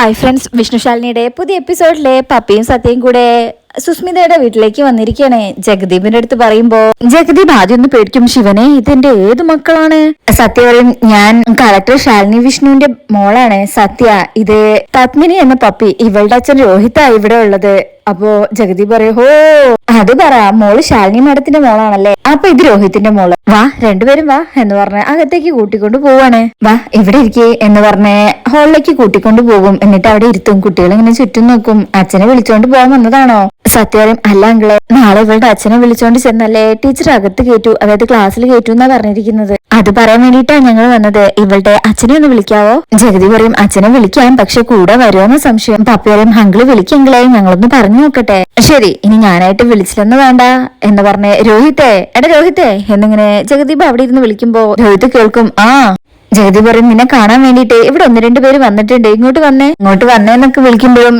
Hi friends വിഷ്ണുശാലിനിയുടെ പുതിയ എപ്പിസോഡിലെ പപ്പിയും സത്യയും കൂടെ സുസ്മിതയുടെ വീട്ടിലേക്ക് വന്നിരിക്കുകയാണ് ജഗദീപിന്റെ അടുത്ത് പറയുമ്പോ ജഗദീപ് ആദ്യം ഒന്ന് പേടിക്കും ശിവനെ ഇതെന്റെ ഏത് മക്കളാണ്? സത്യ പറയും ഞാൻ കളക്ടർ ശാലിനി വിഷ്ണുവിന്റെ മോളാണ്. സത്യ ഇത് പത്മിനി എന്ന പപ്പി ഇവളുടെ അച്ഛൻ രോഹിതാ ഇവിടെ ഉള്ളത്. അപ്പോ ജഗദീപ് പറയും ഹോ അത് പറ മോൾ ശാലിനി മാഡത്തിന്റെ മോളാണല്ലേ? അപ്പൊ ഇത് രോഹിത്തിന്റെ മോൾ. വാ രണ്ടുപേരും വാ എന്ന് പറഞ്ഞ് അകത്തേക്ക് കൂട്ടിക്കൊണ്ട് പോവാണ്. വാ ഇവിടെ ഇരിക്കേ എന്ന് പറഞ്ഞ് ഹോളിലേക്ക് കൂട്ടിക്കൊണ്ട് പോകും. എന്നിട്ട് അവിടെ ഇരുത്തും കുട്ടികൾ ഇങ്ങനെ ചുറ്റും നോക്കും. അച്ഛനെ വിളിച്ചോണ്ട് പോകാൻ വന്നതാണോ? സത്യം അല്ല അങ്കിളെ. നാളെ ഇവളുടെ അച്ഛനെ വിളിച്ചോണ്ട് ചെന്നല്ലേ ടീച്ചർ അകത്ത് കേറ്റു. അതായത് ക്ലാസ്സിൽ കേറ്റു എന്നാ പറഞ്ഞിരിക്കുന്നത്. അത് പറയാൻ വേണ്ടിയിട്ടാ ഞങ്ങൾ വന്നത്. ഇവളുടെ അച്ഛനെ ഒന്ന് വിളിക്കാവോ? ജഗതി പറയും അച്ഛനെ വിളിക്കാം പക്ഷെ കൂടെ വരുമോന്ന് സംശയം. പപ്പി പറയും ഹങ്കിൾ വിളിക്കെങ്കിലേ ഞങ്ങളൊന്ന് പറഞ്ഞു നോക്കട്ടെ. ശരി ഇനി ഞാനായിട്ട് വിളിച്ചില്ലെന്ന് വേണ്ട എന്ന് പറഞ്ഞ് രോഹിത്തെ എടാ രോഹിത്തെ എന്നിങ്ങനെ ജഗദീപ് അവിടെ ഇരുന്ന് വിളിക്കുമ്പോ രോഹിത് കേൾക്കും ആ. ജഗതി പറയും നിന്നെ കാണാൻ വേണ്ടിട്ട് ഇവിടെ ഒന്ന് രണ്ടു പേര് വന്നിട്ടുണ്ട്. ഇങ്ങോട്ട് വന്നേ. ഇങ്ങോട്ട് വന്നേ എന്നൊക്കെ വിളിക്കുമ്പോഴും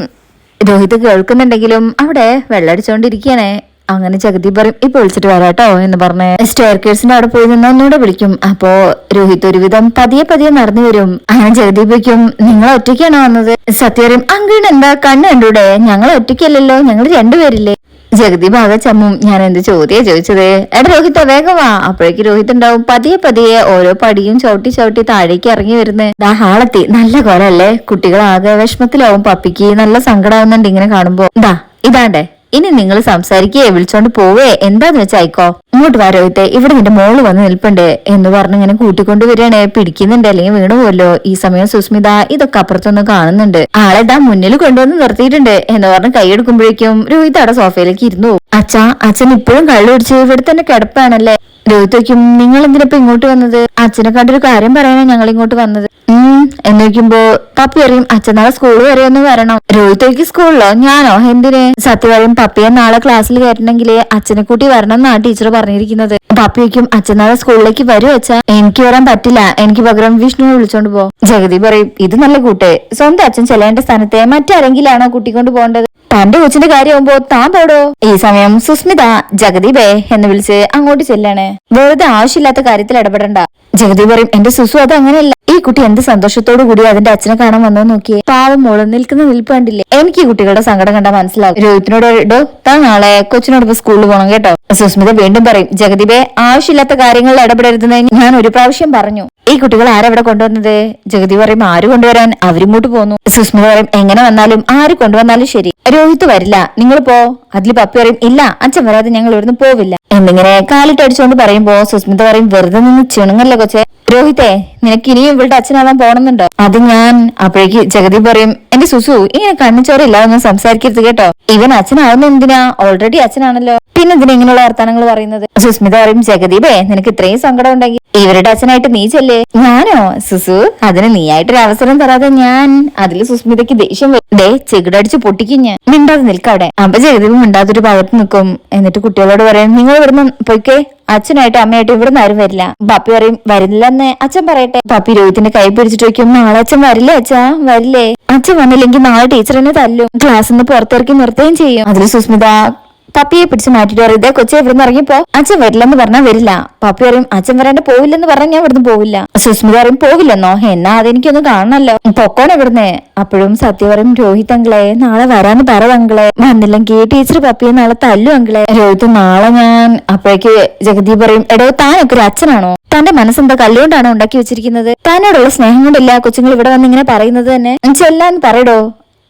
രോഹിത് കേൾക്കുന്നുണ്ടെങ്കിലും അവിടെ വെള്ളടിച്ചോണ്ടിരിക്കണേ അങ്ങനെ ജഗതി പറയും ഇപ്പൊ വിളിച്ചിട്ട് വരാട്ടോ എന്ന് പറഞ്ഞ് സ്റ്റെയർ കേഴ്സിന്റെ അവിടെ പോയി നിന്ന് ഒന്നുകൂടെ വിളിക്കും. അപ്പോ രോഹിത് ഒരുവിധം പതിയെ പതിയെ നടന്നു വരും. അങ്ങനെ ജഗദീപയ്ക്കും നിങ്ങൾ ഒറ്റയ്ക്കാണോ വന്നത്? സത്യ അങ്കിളിന് എന്താ കണ്ണു കണ്ടൂടെ? ഞങ്ങൾ ഒറ്റയ്ക്കല്ലല്ലോ ഞങ്ങൾ രണ്ടുപേരില്ലേ? ജഗദീപ് ഭാഗച്ചമ്മും ചമ്മും. ഞാൻ എന്ത് ചോദ്യാ ചോദിച്ചത്? എടാ രോഹിത വേഗമാ അപ്പോഴേക്ക് രോഹിത് ഉണ്ടാവും പതിയെ പതിയെ ഓരോ പടിയും ചവിട്ടി ചവിട്ടി താഴേക്ക് ഇറങ്ങി വരുന്നത് ദാ ഹാളെത്തി നല്ല കൊലല്ലേ കുട്ടികൾ ആകെ വിഷമത്തിലാവും പപ്പിക്ക്. നല്ല സങ്കടാവുന്നുണ്ട് ഇങ്ങനെ കാണുമ്പോ. ദാ ഇതാണ്ടേ. ഇനി നിങ്ങൾ സംസാരിക്കേ വിളിച്ചോണ്ട് പോവേ. എന്താന്ന് വെച്ചായിക്കോ ഇങ്ങോട്ട് വാ ഇവിടെ നിന്റെ മോൾ വന്ന് നിൽപ്പുണ്ട്. എന്ന് പറഞ്ഞ് ഇങ്ങനെ കൂട്ടിക്കൊണ്ട് വരികയാണെ. പിടിക്കുന്നുണ്ട് അല്ലെങ്കിൽ വീണു പോലോ ഈ സമയം സുസ്മിത ഇതൊക്കെ അപ്പുറത്തൊന്ന് കാണുന്നുണ്ട്. ആളെ ദാ മുന്നിൽ കൊണ്ടുവന്ന് നിർത്തിയിട്ടുണ്ട് എന്ന് പറഞ്ഞ് കൈയെടുക്കുമ്പോഴേക്കും രോഹിത് അവിടെ സോഫയിലേക്ക് ഇരുന്നു. അച്ഛാ അച്ഛൻ ഇപ്പോഴും കള്ളു പിടിച്ച് ഇവിടെ തന്നെ കിടപ്പാണല്ലേ? രോഹിത്തേക്കും നിങ്ങൾ എന്തിനപ്പോ ഇങ്ങോട്ട് വന്നത്? അച്ഛനെ കണ്ടൊരു കാര്യം പറയാനാ ഞങ്ങൾ ഇങ്ങോട്ട് വന്നത്. ഉം എന്ന് വെക്കുമ്പോ പപ്പി അറിയും അച്ഛൻ നാളെ സ്കൂൾ വരെ ഒന്ന് വരണം. രോഹിത്തേക്ക് സ്കൂളിലോ ഞാനോ? എന്തിന്? സത്യം പറയും പപ്പിയെ നാളെ ക്ലാസ്സിൽ കയറ്റണമെങ്കിൽ അച്ഛനെ കൂട്ടി വരണം എന്നാ ടീച്ചർ പറഞ്ഞിരിക്കുന്നത്. പപ്പിയേക്കും അച്ഛൻ നാളെ സ്കൂളിലേക്ക് വരും അച്ഛാ? എനിക്ക് വരാൻ പറ്റില്ല. എനിക്ക് പകരം വിഷ്ണുവിനെ വിളിച്ചോണ്ട് പോ. ജഗതി പറയും ഇത് നല്ല കൂട്ടേ. സ്വന്തം അച്ഛൻ ചെല്ലേണ്ട സ്ഥാനത്തെ മറ്റാരെങ്കിലാണോ കുട്ടിക്കൊണ്ട് പോകേണ്ടത്? തന്റെ കൊച്ചിന്റെ കാര്യമാകുമ്പോ താൻ പോടോ? ഈ സമയം സുസ്മിത ജഗദീപേ എന്ന് വിളിച്ച് അങ്ങോട്ട് ചെല്ലാണ്. വെറുതെ ആവശ്യമില്ലാത്ത കാര്യത്തിൽ ഇടപെടണ്ട. ജഗദീപ് പറയും എന്റെ സുസു അത് അങ്ങനെയല്ല. ഈ കുട്ടി എന്ത് സന്തോഷത്തോടു കൂടി അതിന്റെ അച്ഛനെ കാണാൻ വന്നോ നോക്കിയേ. പാവം മോൾ നിൽക്കുന്ന നിൽപ്പ് കണ്ടില്ലേ? എനിക്ക് ഈ കുട്ടികളുടെ സങ്കടം കണ്ടാ മനസ്സിലാവും. രോഹിത്തിനോട് ഇടോ താൻ നാളെ കൊച്ചിനോടൊപ്പം സ്കൂളിൽ പോകണം കേട്ടോ. സുസ്മിത വീണ്ടും പറയും ജഗദീപേ ആവശ്യമില്ലാത്ത കാര്യങ്ങളിൽ ഇടപെടരുതെന്ന് ഞാൻ ഒരു പ്രാവശ്യം പറഞ്ഞു. ഈ കുട്ടികൾ ആരവിടെ കൊണ്ടുവന്നത്? ജഗതി പറയും ആര് കൊണ്ടുവരാൻ? അവരിങ്ങോട്ട് പോന്നു. സുസ്മിത പറയും എങ്ങനെ വന്നാലും ആര് കൊണ്ടുവന്നാലും ശരി. രോഹിത് വരില്ല. നിങ്ങൾ പോ. അതിൽ പപ്പി പറയും ഇല്ല അച്ഛൻ വരാതെ ഞങ്ങൾ ഇവിടുന്ന് പോവില്ല. എന്നിങ്ങനെ കാലിട്ടടിച്ചുകൊണ്ട് പറയുമ്പോ സുസ്മിത പറയും വെറുതെ നിന്ന് ചിണുങ്ങല്ലേ കൊച്ചേ രോഹിത്തെ നിനക്ക് ഇനിയും ഇവളുടെ അച്ഛനാവാൻ പോണമെന്നുണ്ടോ അത് ഞാൻ അപ്പോഴേക്ക് ജഗതി പറയും എന്റെ സുസു ഇങ്ങനെ കണ്ണിച്ചോറില്ലാതെ ഒന്നും സംസാരിക്കരുത് കേട്ടോ. ഇവൻ അച്ഛനാവുന്ന എന്തിനാ? ഓൾറെഡി അച്ഛനാണല്ലോ. പിന്നെ എന്തിനാ ഇങ്ങനെയുള്ള വർത്തമാനങ്ങൾ പറയുന്നത്. സുസ്മിത പറയും ജഗദീപേ നിനക്ക് ഇത്രയും സങ്കടം ഉണ്ടെങ്കിൽ ഇവരുടെ അച്ഛനായിട്ട് നീ ചെല്ലേ? ഞാനോ? സുസു അതിന് നീയായിട്ടൊരു അവസരം തരാതെ ഞാൻ. അതിൽ സുസ്മിതയ്ക്ക് ദേഷ്യം. ദേ ചെകിടടിച്ച് പൊട്ടിക്കും ഞാൻ. മിണ്ടാതെ നിൽക്കവിടെ അപ്പൊ ജഗദീപ് മിണ്ടാതൊരു ഭാഗത്ത് നിൽക്കും. എന്നിട്ട് കുട്ടികളോട് പറയും നിങ്ങൾ ഇവിടുന്ന് പൊയ്ക്കേ. അച്ഛനായിട്ട് അമ്മയായിട്ട് നിന്ന് ആരും വരില്ല. പപ്പി പറയും വരില്ലെന്ന് അച്ഛൻ പറയട്ടെ പപ്പി രോഹിത്തിന്റെ കൈ പിടിച്ചിട്ട് വയ്ക്കും. നാളെ അച്ഛൻ വരില്ലേ അച്ഛാ? വരില്ലേ. അച്ഛൻ വന്നില്ലെങ്കിൽ നാളെ ടീച്ചർ എന്നെ തല്ലും. ക്ലാസ്സിൽ നിന്ന് പുറത്തിറക്കി നിർത്തുകയും ചെയ്യും. അതിൽ സുസ്മിത പപ്പിയെ പിടിച്ച് മാറ്റിട്ട് പറയും ഇതേ കൊച്ചെ ഇവിടുന്ന് ഇറങ്ങിപ്പോ അച്ഛൻ വരില്ലെന്ന് പറഞ്ഞാൽ വരില്ല. പപ്പി പറയും അച്ഛൻ വരാണ്ട് പോവില്ലെന്ന് പറഞ്ഞാൽ ഞാൻ ഇവിടുന്ന് പോവില്ല. സുസ്മിത പറയും പോവില്ലെന്നോ? എന്നാ അതെനിക്കൊന്നും കാണണല്ലോ. പൊക്കോണ ഇവിടുന്ന്. അപ്പോഴും സത്യ പറയും രോഹിത് അങ്കിളെ നാളെ വരാന്ന് പറ അങ്കിളെ. വന്നില്ലെങ്കിൽ ടീച്ചർ പപ്പിയെ നാളെ തല്ലു അങ്കിളെ. രോഹിത് നാളെ ഞാൻ. അപ്പോഴേക്ക് ജഗദീപ് പറയും എടോ താനൊക്കെ ഒരു അച്ഛനാണോ? തന്റെ മനസ്സെന്താ കല്ലുകൊണ്ടാണോ ഉണ്ടാക്കി വെച്ചിരിക്കുന്നത്? താനോടുള്ള സ്നേഹം കൊണ്ടല്ല കൊച്ചുങ്ങൾ ഇവിടെ വന്ന് ഇങ്ങനെ പറയുന്നത് തന്നെ? ചെല്ലാന്ന് പറയടോ.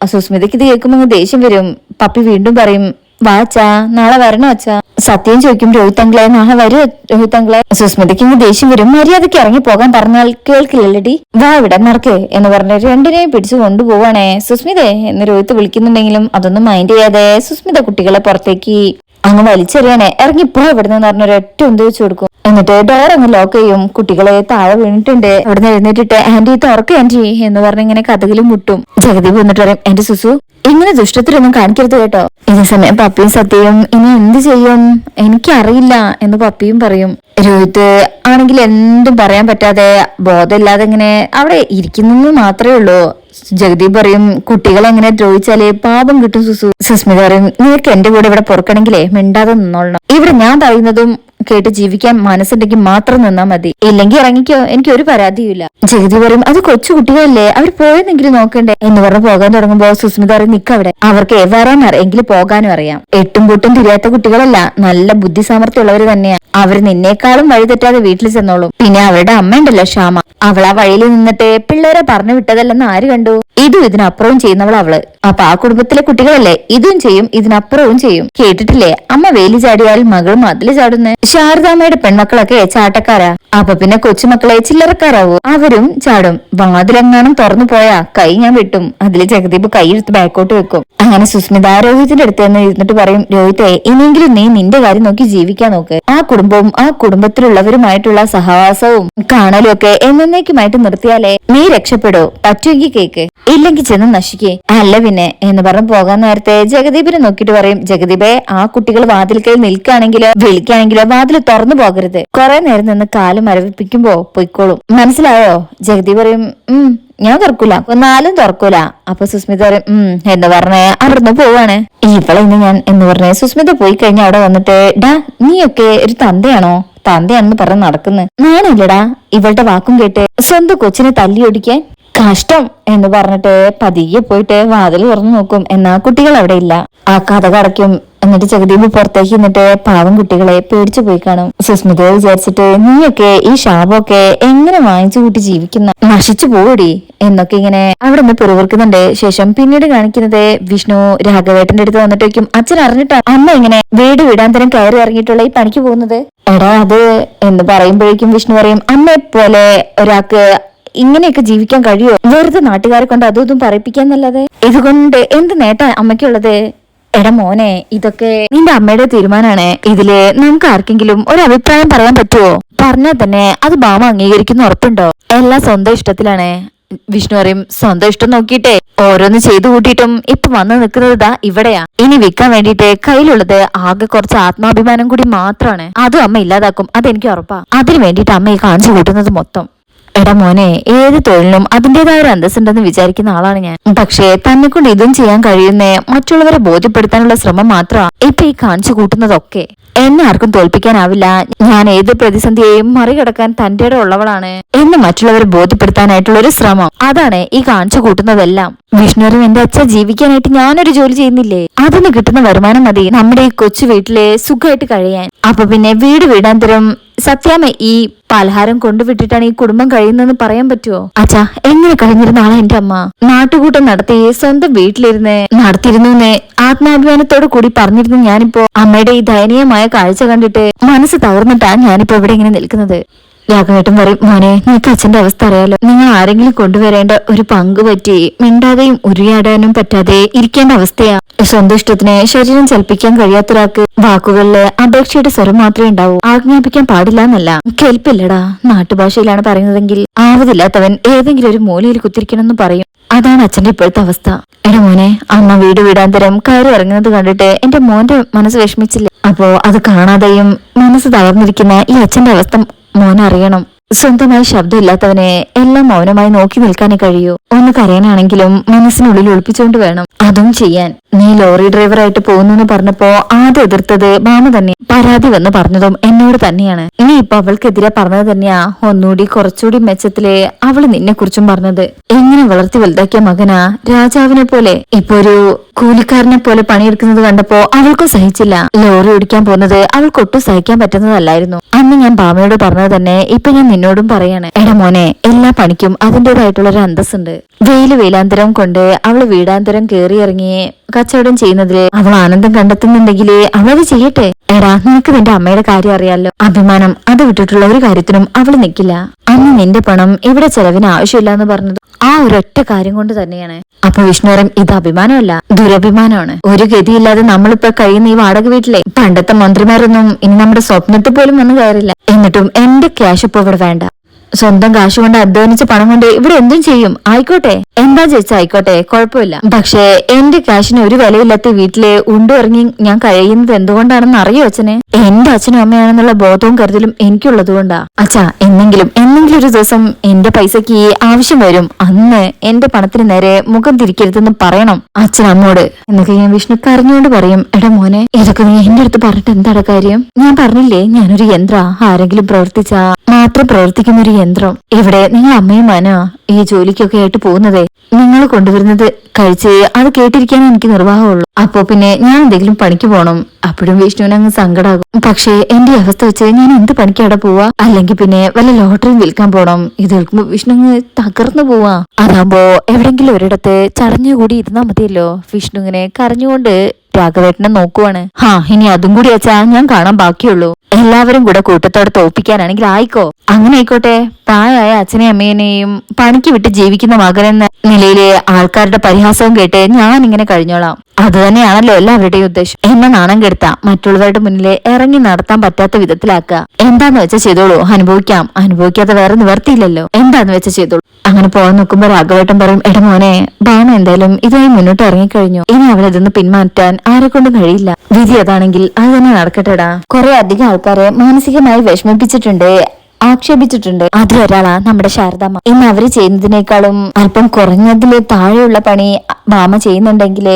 സുസ്മിതയ്ക്ക് ഇത് കേൾക്കുമ്പോ അങ്ങ് ദേഷ്യം വരും. പപ്പി വീണ്ടും പറയും വാ അച്ഛാ നാളെ വരണോ അച്ഛാ? സത്യം ചോദിക്കും രോഹിത് നാളെ വരൂ രോഹിത് അങ്കിളെ സുസ്മിതയ്ക്ക് ഇങ്ങ് ദേഷ്യം വരും. മര്യാദയ്ക്ക് ഇറങ്ങി പോകാൻ പറഞ്ഞാൽ കേൾക്കില്ലല്ലടി വാ ഇവിടെ നടക്കേ എന്ന് പറഞ്ഞ് രണ്ടിനെയും പിടിച്ചു കൊണ്ടുപോവാണേ. സുസ്മിതേ എന്ന് രോഹിത് വിളിക്കുന്നുണ്ടെങ്കിലും അതൊന്നും മൈൻഡ് ചെയ്യാതെ സുസ്മിത കുട്ടികളെ പുറത്തേക്ക് അങ്ങ് വലിച്ചെറിയാനേ. ഇറങ്ങിപ്പോ ഇവിടുന്ന് പറഞ്ഞ ഒരൊറ്റ ഒന്ന് വെച്ച് കൊടുക്കും. എന്നിട്ട് ഡോർ അങ്ങ് ലോക്ക് ചെയ്യും. കുട്ടികളെ താഴെ വീണിട്ടുണ്ട്. അവിടെ നിന്ന് എഴുന്നേറ്റിട്ട് ആന്റി തുറക്കും ആന്റി എന്ന് പറഞ്ഞ് ഇങ്ങനെ കഥകിലും മുട്ടും. ജഗദീപ് വന്നിട്ട് പറയും എന്റെ സുസു ഇങ്ങനെ ദുഷ്ടത്തിലൊന്നും കാണിക്കരുത് കേട്ടോ. ഇതേ സമയം പപ്പിയും സത്യവും ഇനി എന്ത് ചെയ്യും? എനിക്കറിയില്ല എന്ന് പപ്പിയും പറയും. രോഹിത് ആണെങ്കിൽ എന്തും പറയാൻ പറ്റാതെ ബോധമില്ലാതെ ഇങ്ങനെ അവിടെ ഇരിക്കുന്നു മാത്രമേ ഉള്ളൂ. ജഗദീപ് പറയും കുട്ടികൾ എങ്ങനെ ദ്രോഹിച്ചാലേ പാപം കിട്ടും സുസു. സുസ്മിത പറയും നിനക്ക് എന്റെ കൂടെ ഇവിടെ പൊറുക്കണെങ്കിലേ മിണ്ടാതെ നിന്നോളണം. ഇവിടെ ഞാൻ പറയുന്നതും കേട്ട് ജീവിക്കാൻ മനസ്സുണ്ടെങ്കിൽ മാത്രം നിന്നാ മതി. ഇല്ലെങ്കിൽ ഇറങ്ങിക്കോ. എനിക്ക് ഒരു പരാതിയുമില്ല. ജഗതി പറയും അത് കൊച്ചു കുട്ടികളല്ലേ. അവർ പോയെന്നെങ്കിലും നോക്കണ്ടേ? എന്ന് പറഞ്ഞ് പോകാൻ തുടങ്ങുമ്പോ സുസ്മിത പറയും നിക്കവിടെ അവർക്ക് വരാൻ അറിയെങ്കിലും പോകാനും അറിയാം. എട്ടും പൊട്ടും തിരിയാത്ത കുട്ടികളല്ല. നല്ല ബുദ്ധി സാമർത്ഥ്യമുള്ളവര് തന്നെയാ. അവർ നിന്നേക്കാളും വഴി തെറ്റാതെ വീട്ടിൽ ചെന്നോളും. പിന്നെ അവരുടെ അമ്മയുണ്ടല്ലോ ക്ഷാമ അവൾ ആ വഴിയിൽ നിന്നിട്ട് പിള്ളേരെ പറഞ്ഞു വിട്ടതല്ലെന്ന് ആര് കണ്ടു? ഇതും ഇതിനപ്പുറവും ചെയ്യുന്നവൾ അവൾ. അപ്പൊ ആ കുടുംബത്തിലെ കുട്ടികളല്ലേ? ഇതും ചെയ്യും ഇതിനപ്പുറവും ചെയ്യും. കേട്ടിട്ടില്ലേ? അമ്മ വേലി ചാടിയാൽ മകൾ മതിൽ ചാടുന്നു. ശാരദാമ്മയുടെ പെൺമക്കളൊക്കെ ചാട്ടക്കാരാ. അപ്പൊ പിന്നെ കൊച്ചുമക്കളെ ചില്ലറക്കാരാവൂ? അവരും ചാടും. വാതിലെങ്ങാനും തുറന്നു പോയാ കൈ ഞാൻ വിട്ടും. അതിൽ ജഗദീപ് കൈയെടുത്ത് ബാക്കോട്ട് വെക്കും. അങ്ങനെ സുസ്മിത രോഹിത്തിന്റെ അടുത്ത് തന്നെ ഇരുന്നിട്ട് പറയും രോഹിത്തെ ഇനിയെങ്കിലും നീ നിന്റെ കാര്യം നോക്കി ജീവിക്കാൻ നോക്ക്. ആ കുടുംബവും ആ കുടുംബത്തിലുള്ളവരുമായിട്ടുള്ള സഹവാസവും കാണലും ഒക്കെ എന്നേക്കുമായിട്ട് നിർത്തിയാലേ നീ രക്ഷപ്പെടൂ. പറ്റുമെങ്കിൽ കേക്ക്. ഇല്ലെങ്കിൽ ചെന്ന് നശിക്കേ. അല്ല പിന്നെ എന്ന് പറഞ്ഞ് പോകാൻ നേരത്തെ ജഗദീപിനെ നോക്കിട്ട് പറയും ജഗദീപെ ആ കുട്ടികൾ വാതിൽക്കൽ നിൽക്കുകയാണെങ്കിലോ വിളിക്കുകയാണെങ്കിലോ വാതിൽ തുറന്നു പോകരുത്. കുറെ നേരം നിന്ന് കാൽ മരവിപ്പിക്കുമ്പോ പൊയ്ക്കോളും. മനസ്സിലായോ? ജഗദീപ് പറയും ഉം ഞാൻ തുറക്കൂല. ഒന്നാലും തുറക്കൂല. അപ്പൊ സുസ്മിത പറയും ഉം എന്ന് പറഞ്ഞേ അവിടുന്ന് പോവാണ്. ഇവളെ ഇന്ന് ഞാൻ എന്ന് പറഞ്ഞേ സുസ്മിത പോയി കഴിഞ്ഞ അവിടെ വന്നിട്ട് ഡാ നീയൊക്കെ ഒരു തന്തയാണോ? തന്തയാണെന്ന് പറഞ്ഞ് നടക്കുന്നു. നാണില്ലടാ ഇവളുടെ വാക്കും കേട്ട് സ്വന്തം കൊച്ചിനെ തല്ലിയൊടിക്കാൻ. കഷ്ടം എന്ന് പറഞ്ഞിട്ട് പതിയെ പോയിട്ട് വാതിൽ തുറന്നു നോക്കും എന്നാ കുട്ടികൾ അവിടെ ഇല്ല. ആ കഥ കടയ്ക്കും. എന്നിട്ട് ജഗദീപ് പുറത്തേക്ക് നിന്നിട്ട് പാവം കുട്ടികളെ പേടിച്ചു പോയി കാണും. സുസ്മിത വിചാരിച്ചിട്ട് നീയൊക്കെ ഈ ശാപമൊക്കെ എങ്ങനെ വാങ്ങിച്ചു കൂട്ടി ജീവിക്കുന്ന? നശിച്ചു പോടി എന്നൊക്കെ ഇങ്ങനെ അവിടെ നിന്ന് പിറുവിറുക്കുന്നുണ്ട് ശേഷം പിന്നീട് കാണിക്കുന്നത് വിഷ്ണു രാഘവേട്ടന്റെ അടുത്ത് വന്നിട്ട് വയ്ക്കും. അച്ഛൻ അറിഞ്ഞിട്ടാ അമ്മ ഇങ്ങനെ വീട് തരം കയറി ഇറങ്ങിയിട്ടുള്ള ഈ പണിക്ക് പോകുന്നത്? എടാ അത് എന്ന് പറയുമ്പോഴേക്കും വിഷ്ണു പറയും അമ്മയെ പോലെ ഒരാൾക്ക് ഇങ്ങനെയൊക്കെ ജീവിക്കാൻ കഴിയോ? വെറുതെ നാട്ടുകാരെ കൊണ്ട് അതും ഇതും ഇതുകൊണ്ട് എന്ത് നേട്ടാ അമ്മയ്ക്കുള്ളത്? എടാ മോനെ ഇതൊക്കെ നിന്റെ അമ്മയുടെ തീരുമാനമാണ് ഇതിൽ നമുക്ക് ആർക്കെങ്കിലും ഒരു അഭിപ്രായം പറയാൻ പറ്റുമോ പറഞ്ഞാൽ തന്നെ അത് ബാമ അംഗീകരിക്കുന്ന ഉറപ്പുണ്ടോ? എല്ലാം സ്വന്തം ഇഷ്ടത്തിലാണ്. വിഷ്ണു പറയും സ്വന്തം ഇഷ്ടം നോക്കിയിട്ടേ ഓരോന്ന് ചെയ്തു കൂട്ടിയിട്ടും ഇപ്പൊ വന്നു നിൽക്കുന്നത് ഇതാ ഇവിടെയാ. ഇനി വിൽക്കാൻ വേണ്ടിയിട്ട് കയ്യിലുള്ളത് ആകെ കുറച്ച് ആത്മാഭിമാനം കൂടി മാത്രമാണ് അതും അമ്മ ഇല്ലാതാക്കും അതെനിക്ക് ഉറപ്പാ. അതിനു വേണ്ടിയിട്ട് അമ്മ ഈ കാണിച്ചു കൂട്ടുന്നത് മൊത്തം. എടാ മോനെ ഏത് തൊഴിലിനും അതിന്റേതായ ഒരു അന്തസ്സുണ്ടെന്ന് വിചാരിക്കുന്ന ആളാണ് ഞാൻ. പക്ഷേ തന്നെ കൊണ്ട് ഇതും ചെയ്യാൻ കഴിയുന്നേ മറ്റുള്ളവരെ ബോധ്യപ്പെടുത്താനുള്ള ശ്രമം മാത്രമാണ് ഇപ്പൊ ഈ കാണിച്ചു കൂട്ടുന്നതൊക്കെ. എന്നെ ആർക്കും തോൽപ്പിക്കാനാവില്ല. ഞാൻ ഏത് പ്രതിസന്ധിയെയും മറികടക്കാൻ തന്റെ ഉള്ളവളാണ്. എന്ന് മറ്റുള്ളവരെ ബോധ്യപ്പെടുത്താനായിട്ടുള്ള ഒരു ശ്രമം. അതാണ് ഈ കാണിച്ചു കൂട്ടുന്നതെല്ലാം. വിഷ്ണുവും എന്റെ അച്ഛൻ ജീവിക്കാനായിട്ട് ഞാനൊരു ജോലി ചെയ്യുന്നില്ലേ? അതിന് കിട്ടുന്ന വരുമാനം മതി നമ്മുടെ ഈ കൊച്ചു വീട്ടിലെ സുഖമായിട്ട് കഴിയാൻ. അപ്പൊ പിന്നെ വീട് വീടാന്തരം സത്യാമ ഈ പലഹാരം കൊണ്ടുവിട്ടിട്ടാണ് ഈ കുടുംബം കഴിയുന്നതെന്ന് പറയാൻ പറ്റുമോ അച്ഛാ എങ്ങനെ കഴിഞ്ഞിരുന്ന ആളാ എന്റെ അമ്മ? നാട്ടുകൂട്ടം നടത്തി സ്വന്തം വീട്ടിലിരുന്ന് നടത്തിയിരുന്നു ആത്മാഭിമാനത്തോടു കൂടി പറഞ്ഞിരുന്നു ഞാനിപ്പോ അമ്മയുടെ ഈ ദയനീയമായ കാഴ്ച കണ്ടിട്ട് മനസ്സ് തകർന്നിട്ടാണ് ഞാനിപ്പോ ഇവിടെ ഇങ്ങനെ നിൽക്കുന്നത്. രാഘവേട്ടൻ പറയും മോനെ നിനക്ക് അച്ഛന്റെ അവസ്ഥ അറിയാലോ. നിങ്ങൾ ആരെങ്കിലും കൊണ്ടുവരേണ്ട ഒരു പങ്ക് പറ്റി മിണ്ടാതെയും ഉരിയാടാനും പറ്റാതെ ഇരിക്കേണ്ട അവസ്ഥയാ. സ്വന്തം ശരീരം ചലിപ്പിക്കാൻ കഴിയാത്തൊരാൾക്ക് വാക്കുകളിൽ അപേക്ഷയുടെ സ്വരം മാത്രമേ ഉണ്ടാവൂ. ആജ്ഞാപിക്കാൻ പാടില്ല എന്നല്ല കേൾപ്പില്ലടാ. നാട്ടുഭാഷയിലാണ് പറയുന്നതെങ്കിൽ ആവതില്ലാത്തവൻ ഏതെങ്കിലും ഒരു മൂലയിൽ കുത്തിരിക്കണമെന്ന് പറയും. അതാണ് അച്ഛന്റെ ഇപ്പോഴത്തെ അവസ്ഥ. എടാ മോനെ അമ്മ വീട് വീടാന്തരം കയറി ഇറങ്ങുന്നത് കണ്ടിട്ട് എന്റെ മോന്റെ മനസ്സ് വിഷമിച്ചില്ല. അപ്പോ അത് കാണാതെയും മനസ്സ് തളർന്നിരിക്കുന്ന ഈ അച്ഛന്റെ അവസ്ഥ മോൻ അറിയണം സ്വന്തമായി ശബ്ദമില്ലാത്തവനെ എല്ലാം മൗനമായി നോക്കി നിൽക്കാനേ കഴിയൂ. ഒന്ന് കരയാനാണെങ്കിലും മനസ്സിനുള്ളിൽ ഒളിപ്പിച്ചുകൊണ്ട് വേണം. അതും ചെയ്യാൻ. നീ ലോറി ഡ്രൈവറായിട്ട് പോകുന്നു പറഞ്ഞപ്പോ ആദ്യം എതിർത്തത് മാമ തന്നെ. പരാതി വന്ന് പറഞ്ഞതും എന്നോട് തന്നെയാണ്. നീ ഇപ്പൊ അവൾക്കെതിരെ പറഞ്ഞത് തന്നെയാ ഒന്നുകൂടി കുറച്ചുകൂടി മെച്ചത്തിൽ അവൾ നിന്നെ കുറിച്ചും പറഞ്ഞത്. എങ്ങനെ വളർത്തി വലുതാക്കിയ മകനാ രാജാവിനെ പോലെ. ഇപ്പൊ ഒരു കൂലിക്കാരനെ പോലെ പണിയെടുക്കുന്നത് കണ്ടപ്പോ അവൾക്കും സഹിച്ചില്ല. ലോറി ഓടിക്കാൻ പോകുന്നത് അവൾക്കൊട്ടും സഹിക്കാൻ പറ്റുന്നതല്ലായിരുന്നു. അന്ന് ഞാൻ ബാമയോട് പറഞ്ഞത് തന്നെ ഇപ്പൊ ഞാൻ നിന്നോടും പറയാണ് എടാ മോനെ എല്ലാ പണിക്കും അതിന്റേതായിട്ടുള്ള ഒരു അന്തസ്സുണ്ട്. വെയിൽ വെയിലാന്തരം കൊണ്ട് അവൾ വീടാന്തരം കേറി ഇറങ്ങി കച്ചവടം ചെയ്യുന്നതിൽ അവൾ ആനന്ദം കണ്ടെത്തുന്നുണ്ടെങ്കിൽ അവളത് ചെയ്യട്ടെ? എടാ നിനക്ക് നിന്റെ അമ്മയുടെ കാര്യം അറിയാലോ. അഭിമാനം അത് വിട്ടിട്ടുള്ള ഒരു കാര്യത്തിനും അവൾ നിൽക്കില്ല അന്ന് നിന്റെ പണം ഇവിടെ ചെലവിന് ആവശ്യമില്ല എന്ന് പറഞ്ഞത് ആ ഒരൊറ്റ കാര്യം കൊണ്ട് തന്നെയാണ്. അപ്പൊ വിഷ്ണുവരം ഇത് അഭിമാനമല്ല ദുരഭിമാനമാണ്. ഒരു ഗതിയില്ലാതെ നമ്മളിപ്പോ കഴിയുന്ന ഈ വാടക വീട്ടിലെ പണ്ടത്തെ മന്ത്രിമാരൊന്നും ഇനി നമ്മുടെ സ്വപ്നത്തിൽ പോലും വന്ന് കയറില്ല. എന്നിട്ടും എന്റെ ക്യാഷ് ഇപ്പൊ ഇവിടെ വേണ്ട സ്വന്തം കാശ് കൊണ്ട് അധ്വാനിച്ച പണം കൊണ്ട് ഇവിടെ എന്തും ചെയ്യും. ആയിക്കോട്ടെ. എന്താ ചേച്ചി ആയിക്കോട്ടെ. കുഴപ്പമില്ല. പക്ഷേ എന്റെ കാശിന് ഒരു വിലയില്ലാത്ത വീട്ടിലെ ഉണ്ടുറങ്ങി ഞാൻ കഴിയുന്നത് എന്തുകൊണ്ടാണെന്ന് അറിയോ അച്ഛനെ? എന്റെ അച്ഛനും അമ്മയാണെന്നുള്ള ബോധവും കരുതലും എനിക്കുള്ളത് കൊണ്ടാ. അച്ഛാ എന്നെങ്കിലും എന്നെങ്കിലും ഒരു ദിവസം എന്റെ പൈസക്ക് ആവശ്യം വരും. അന്ന് എന്റെ പണത്തിന് നേരെ മുഖം തിരിക്കരുതെന്ന് പറയണം. അച്ഛനമ്മോട് എന്നൊക്കെ ഞാൻ വിഷ്ണു കരഞ്ഞുകൊണ്ട് പറയും. എടാ മോനെ ഇതൊക്കെ നീ എന്റെ അടുത്ത് പറഞ്ഞിട്ട് എന്താണ് കാര്യം? ഞാൻ പറഞ്ഞില്ലേ ഞാനൊരു യന്ത്ര. ആരെങ്കിലും പ്രവർത്തിച്ചാ മാത്രം പ്രവർത്തിക്കുന്ന ഒരു യന്ത്രം. ഇവിടെ നിങ്ങൾ അമ്മയും ഈ ജോലിക്കൊക്കെ ആയിട്ട് പോകുന്നതേ. നിങ്ങൾ കൊണ്ടുവരുന്നത് കഴിച്ച് അത് കേട്ടിരിക്കാൻ എനിക്ക് നിർവാഹമുള്ളൂ. അപ്പോ പിന്നെ ഞാൻ എന്തെങ്കിലും പണിക്ക് പോണം. അപ്പോഴും വിഷ്ണുവിന് അങ്ങ് സങ്കടാകും. പക്ഷേ എന്റെ അവസ്ഥ വെച്ച് ഞാൻ എന്ത് പണിക്കവിടെ പോവാ? അല്ലെങ്കിൽ പിന്നെ വല്ല ലോട്ടറിയും വിൽക്കാൻ പോണം. ഇത് കേൾക്കുമ്പോ വിഷ്ണു അങ്ങ് തകർന്നു പോവാ. അതാകുമ്പോ എവിടെങ്കിലും ഒരിടത്ത് ചടഞ്ഞുകൂടി ഇരുന്നാ മതിയല്ലോ. വിഷ്ണു ഇങ്ങനെ കരഞ്ഞുകൊണ്ട് രാഘവേട്ടനെ നോക്കുവാണ്. ഹാ ഇനി അതും കൂടി വെച്ചാ ഞാൻ കാണാൻ ബാക്കിയുള്ളൂ. എല്ലാവരും കൂടെ കൂട്ടത്തോടെ തോപ്പിക്കാനാണെങ്കിൽ ആയിക്കോ? അങ്ങനെ ആയിക്കോട്ടെ. പ്രായമായ അച്ഛനെയും അമ്മേനെയും പണിക്ക് വിട്ട് ജീവിക്കുന്ന മകനെന്ന നിലയിലെ ആൾക്കാരുടെ പരിഹാസവും കേട്ട് ഞാൻ ഇങ്ങനെ കഴിഞ്ഞോളാം. അത് തന്നെയാണല്ലോ എല്ലാവരുടെയും ഉദ്ദേശം. എന്നെ നാണം കെടുത്ത മറ്റുള്ളവരുടെ മുന്നിലെ ഇറങ്ങി നടത്താൻ പറ്റാത്ത വിധത്തിലാക്കുക. എന്താന്ന് വെച്ചാൽ ചെയ്തോളൂ. അനുഭവിക്കാം. അനുഭവിക്കാതെ വേറെ നിവർത്തിയില്ലല്ലോ. എന്താന്ന് വെച്ചാൽ ചെയ്തോളൂ. അങ്ങനെ പോകാൻ നോക്കുമ്പോ രാഘവേട്ടൻ പറയും എടാ മോനെ ബാണ എന്തായാലും ഇതായി മുന്നോട്ട് ഇറങ്ങിക്കഴിഞ്ഞു. ഇനി അവരതൊന്ന് പിന്മാറ്റാൻ ആരെ കൊണ്ടും കഴിയില്ല. വിധി അതാണെങ്കിൽ അത് തന്നെ നടക്കട്ടെടാ. കുറെ അധികം ആൾക്കാരെ മാനസികമായി വിഷമിപ്പിച്ചിട്ടുണ്ട് ആക്ഷേപിച്ചിട്ടുണ്ട്. അതിലൊരാളാ നമ്മുടെ ശാരദാമ്മ ഇന്ന് അവർ ചെയ്യുന്നതിനേക്കാളും അല്പം കുറഞ്ഞതിൽ താഴെയുള്ള പണി മാമ ചെയ്യുന്നുണ്ടെങ്കിൽ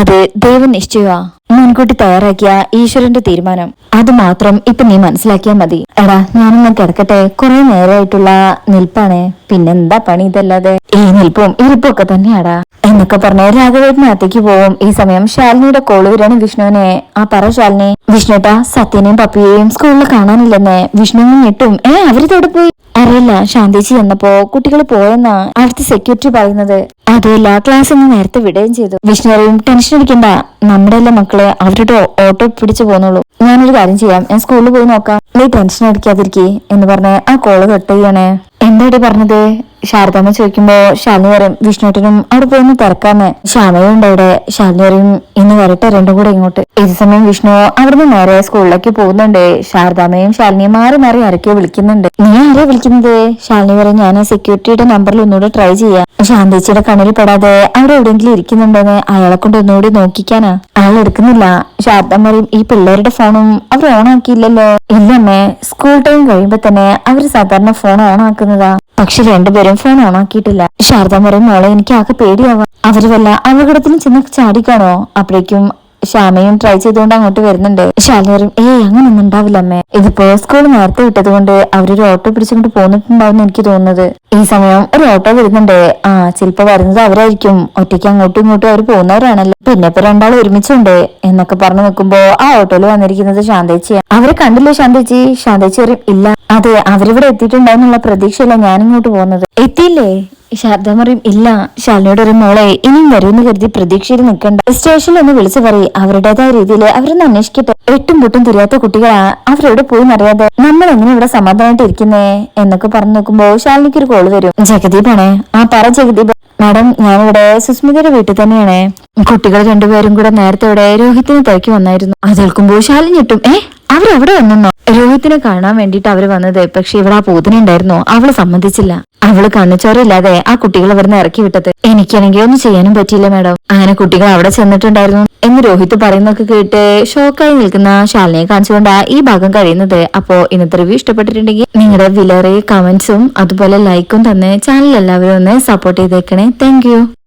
അത് ദൈവം നിശ്ചയമാ. മുൻകൂട്ടി തയ്യാറാക്കിയ ഈശ്വരന്റെ തീരുമാനം. അത് മാത്രം ഇപ്പൊ നീ മനസ്സിലാക്കിയാൽ മതി. എടാ ഞാനൊന്ന് കിടക്കട്ടെ. കുറെ നേരമായിട്ടുള്ള നിൽപ്പാണ്. പിന്നെന്താ പണി ഇതല്ലാതെ? നിൽപ്പും ഇരിപ്പൊക്കെ തന്നെയാടാ. എന്നൊക്കെ പറഞ്ഞ് രാഘവേട്ടനകത്തേക്ക് പോവും. ഈ സമയം ശാലിനിയുടെ കോൾ വരാണ് വിഷ്ണുവിനെ. ആ പറ ശാലിനി. വിഷ്ണുട്ടാ സത്യനെയും പപ്പിയെയും സ്കൂളിൽ കാണാനില്ലെന്ന്. വിഷ്ണുവിനും ഞെട്ടും. ഏ അവരിതോടെ പോയി? അറിയില്ല. ശാന്തിച്ചി ചെന്നപ്പോ കുട്ടികൾ പോയെന്നാ അവിടുത്തെ സെക്യൂരിറ്റി പറയുന്നത്. അതുമല്ല ക്ലാസ് ഒന്ന് നേരത്തെ വിടുകയും ചെയ്തു. വിഷ്ണുവും ടെൻഷൻ അടിക്കണ്ട. നമ്മുടെ എല്ലാ മക്കളെ? അവരുടെ ഓട്ടോ പിടിച്ചു പോന്നുള്ളൂ ഞാനൊരു കാര്യം ചെയ്യാം. ഞാൻ സ്കൂളിൽ പോയി നോക്കാം. നീ ടെൻഷൻ അടിക്കാതിരിക്കേ എന്ന് പറഞ്ഞ് ആ കോൾ കട്ട് ചെയ്യണേ. എന്താടി പറഞ്ഞത്? ശാരദാമ്മ ചോദിക്കുമ്പോ ശാലിനി പറയും വിഷ്ണുട്ടനും അവിടെ പോയി തിരക്കാന്ന്. ശ്യാമയും ഉണ്ട് അവിടെ. ശാലിനി പറയും ഇന്ന് വരട്ടെ രണ്ടും കൂടെ ഇങ്ങോട്ട്. ഇത് സമയം വിഷ്ണു അവിടുന്ന് നേരെ സ്കൂളിലേക്ക് പോകുന്നുണ്ട്. ശാരദാമ്മയും ശാലിനിയും മാറി മാറി ആരൊക്കെയോ വിളിക്കുന്നുണ്ട്. നീ ആരെയാ വിളിക്കുന്നത്? ശാലിനി പറയും ഞാൻ സെക്യൂരിറ്റിയുടെ നമ്പറിൽ ഒന്നുകൂടെ ട്രൈ ചെയ്യാം. ശാന്തിച്ചിയുടെ കണ്ണിൽ പെടാതെ അവിടെ എവിടെയെങ്കിലും ഇരിക്കുന്നുണ്ടെന്ന് അയാളെ കൊണ്ട് ഒന്നുകൂടി നോക്കിക്കാനാ. അയാൾ എടുക്കുന്നില്ല ശാരദമ്മയും ഈ പിള്ളേരുടെ ഫോണും അവർ ഓൺ ആക്കിയില്ലല്ലോ ഇല്ലമ്മേ സ്കൂൾ ടൈം കഴിയുമ്പോ തന്നെ അവർ സാധാരണ ഫോൺ ഓൺ ആക്കുന്നതാ പക്ഷെ രണ്ടുപേരും ഫോൺ ഓൺ ആക്കിയിട്ടില്ല ശാരദ മോളെ എനിക്ക് ആകെ പേടിയാവാം. അവർ വല്ല അപകടത്തിന് ചെന്ന് ചാടിക്കാണോ? അപ്പോഴേക്കും ശ്യാമയും ട്രൈ ചെയ്തുകൊണ്ട് അങ്ങോട്ട് വരുന്നുണ്ട്. ശാലരും ഏയ് അങ്ങനൊന്നും ഉണ്ടാവില്ല അമ്മേ. ഇതിപ്പോ സ്കൂൾ നേരത്തെ വിട്ടത് കൊണ്ട് അവരൊരു ഓട്ടോ പിടിച്ചുകൊണ്ട് പോന്നിട്ടുണ്ടാവും എനിക്ക് തോന്നുന്നത്. ഈ സമയം ഒരു ഓട്ടോ വരുന്നുണ്ട്. ആ ചിലപ്പോ വരുന്നത് അവരായിരിക്കും. ഒറ്റയ്ക്ക് അങ്ങോട്ടും ഇങ്ങോട്ടും അവർ പോകുന്നവരാണല്ലോ. പിന്നെ ഇപ്പൊ രണ്ടാൾ ഒരുമിച്ചുണ്ട് എന്നൊക്കെ പറഞ്ഞു നിൽക്കുമ്പോ ആ ഓട്ടോയിൽ വന്നിരിക്കുന്നത് ശാന്തേച്ചിയാണ് അവരെ കണ്ടില്ലേ ശാന്തേച്ചി? ശാന്തേച്ചി പറയും ഇല്ല അതെ അവരിവിടെ എത്തിയിട്ടുണ്ടാവുന്നുള്ള പ്രതീക്ഷയല്ല ഞാനിങ്ങോട്ട് പോകുന്നത്. എത്തിയില്ലേ? ശാരദ പറയും ഇല്ല ശാലിനിയോട് ഒരു മോളെ ഇനിയും വരുമെന്ന് കരുതി പ്രതീക്ഷയിൽ നിൽക്കണ്ട. സ്റ്റേഷനിൽ ഒന്ന് വിളിച്ചു പറയും അവരുടേതായ രീതിയിൽ അവരൊന്ന് അന്വേഷിക്കട്ടെ. എട്ടും പൊട്ടും തിരിയാത്ത കുട്ടികളാ അവരെവിടെ പോയി അറിയാതെ നമ്മൾ എങ്ങനെ ഇവിടെ സമാധാനമായിട്ട് ഇരിക്കുന്നേ? എന്നൊക്കെ പറഞ്ഞു നോക്കുമ്പോ ശാലിനിക്ക് ഒരു കോൾ വരും. ജഗദീപാണേ ആ പറ ജഗദീപ്. മാഡം ഞാനിവിടെ സുസ്മിതയുടെ വീട്ടിൽ തന്നെയാണ്. കുട്ടികൾ രണ്ടുപേരും കൂടെ നേരത്തെ ഇവിടെ രോഹിത്തിന് തിരക്കി വന്നായിരുന്നു. അതേൽക്കുമ്പോ ശാലിനിട്ടും ഏ അവരവിടെ വന്നോ രോഹിത്തിനെ കാണാൻ വേണ്ടിട്ട് അവർ വന്നത് പക്ഷെ ഇവിടെ ആ പൂതന ഉണ്ടായിരുന്നോ? അവൾ സമ്മതിച്ചില്ല. അവൾ കണ്ണുചോരയില്ലാതെ ആ കുട്ടികളെ ഇവിടുന്ന് ഇറക്കി വിട്ടത്. എനിക്കാണെങ്കിൽ ഒന്നും ചെയ്യാനും പറ്റിയില്ല മാഡം. അങ്ങനെ കുട്ടികൾ അവിടെ ചെന്നിട്ടുണ്ടായിരുന്നു എന്ന് രോഹിത് പറയുന്നൊക്കെ കേട്ട് ഷോക്കായി നിൽക്കുന്ന ശാലിനിയെ കാണിച്ചുകൊണ്ടാ ഈ ഭാഗം കഴിയുന്നത്. അപ്പോ ഇന്നത്തെ റിവ്യൂ ഇഷ്ടപ്പെട്ടിട്ടുണ്ടെങ്കിൽ നിങ്ങളുടെ വിലറിയ കമന്റ്സും അതുപോലെ ലൈക്കും തന്നെ ചാനൽ എല്ലാവരും ഒന്ന് സപ്പോർട്ട് ചെയ്തേക്കണേ. താങ്ക്